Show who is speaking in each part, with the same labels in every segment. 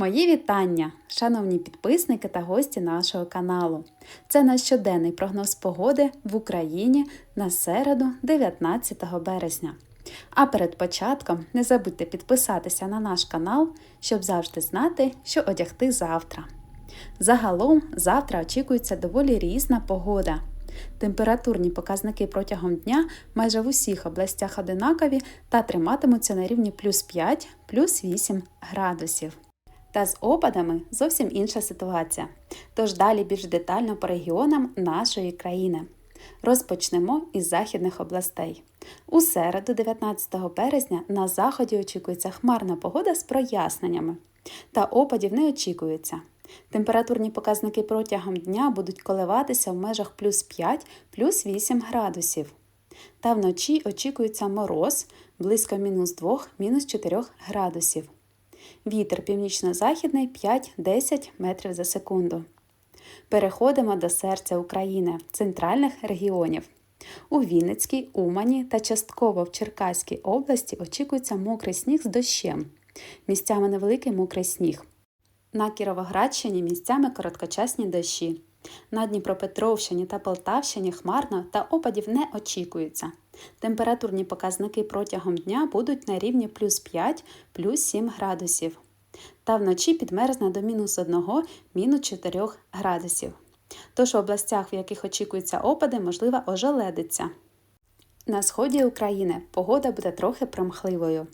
Speaker 1: Мої вітання, шановні підписники та гості нашого каналу. Це наш щоденний прогноз погоди в Україні на середу, 19 березня. А перед початком не забудьте підписатися на наш канал, щоб завжди знати, що одягти завтра. Загалом завтра очікується доволі різна погода. Температурні показники протягом дня майже в усіх областях одинакові та триматимуться на рівні плюс 5, плюс 8 градусів. Та з опадами зовсім інша ситуація. Тож далі більш детально по регіонам нашої країни. Розпочнемо із західних областей. У середу, 19 березня, на заході очікується хмарна погода з проясненнями. Та опадів не очікується. Температурні показники протягом дня будуть коливатися в межах плюс 5 плюс 8 градусів. Та вночі очікується мороз близько мінус 2 мінус 4 градусів. Вітер північно-західний 5-10 метрів за секунду. Переходимо до серця України, центральних регіонів. У Вінницькій, Умані та частково в Черкаській області очікується мокрий сніг з дощем. Місцями невеликий мокрий сніг. На Кіровоградщині місцями короткочасні дощі. На Дніпропетровщині та Полтавщині хмарно та опадів не очікується. Температурні показники протягом дня будуть на рівні плюс 5 плюс 7 градусів. Та вночі підмерзне до мінус 1 мінус 4 градусів. Тож в областях, в яких очікуються опади, можлива ожеледиця. На сході України погода буде трохи промхливою.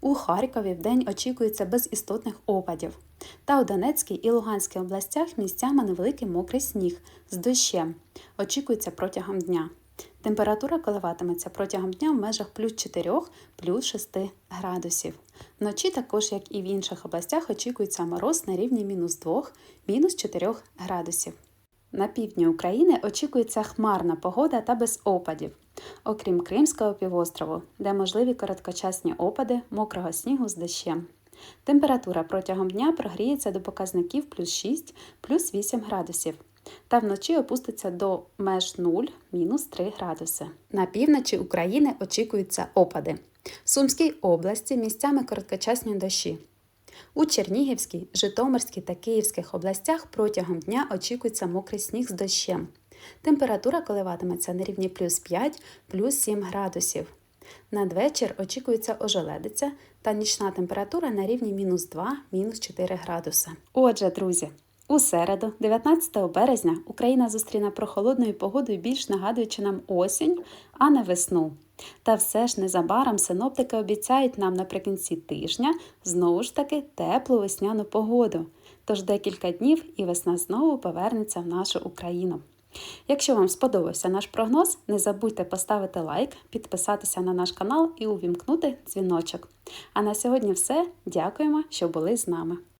Speaker 1: У Харкові вдень очікується без істотних опадів. Та у Донецькій і Луганській областях місцями невеликий мокрий сніг з дощем. Очікується протягом дня. Температура коливатиметься протягом дня в межах плюс 4 плюс 6 градусів. Вночі, також, як і в інших областях, очікується мороз на рівні мінус 2 мінус 4 градусів. На півдні України очікується хмарна погода та без опадів, окрім Кримського півострову, де можливі короткочасні опади мокрого снігу з дощем. Температура протягом дня прогріється до показників плюс 6 плюс 8 градусів. Та вночі опуститься до меж 0 мінус 3 градуси. На півночі України очікуються опади. В Сумській області місцями короткочасні дощі. У Чернігівській, Житомирській та Київських областях протягом дня очікується мокрий сніг з дощем. Температура коливатиметься на рівні плюс 5 плюс 7 градусів. Надвечір очікується ожеледиця та нічна температура на рівні мінус 2 мінус 4 градуса. Отже, друзі, у середу, 19 березня, Україна зустріне прохолодною погодою, більш нагадуючи нам осінь, а не весну. Та все ж незабаром синоптики обіцяють нам наприкінці тижня знову ж таки теплу весняну погоду. Тож декілька днів і весна знову повернеться в нашу Україну. Якщо вам сподобався наш прогноз, не забудьте поставити лайк, підписатися на наш канал і увімкнути дзвіночок. А на сьогодні все. Дякуємо, що були з нами.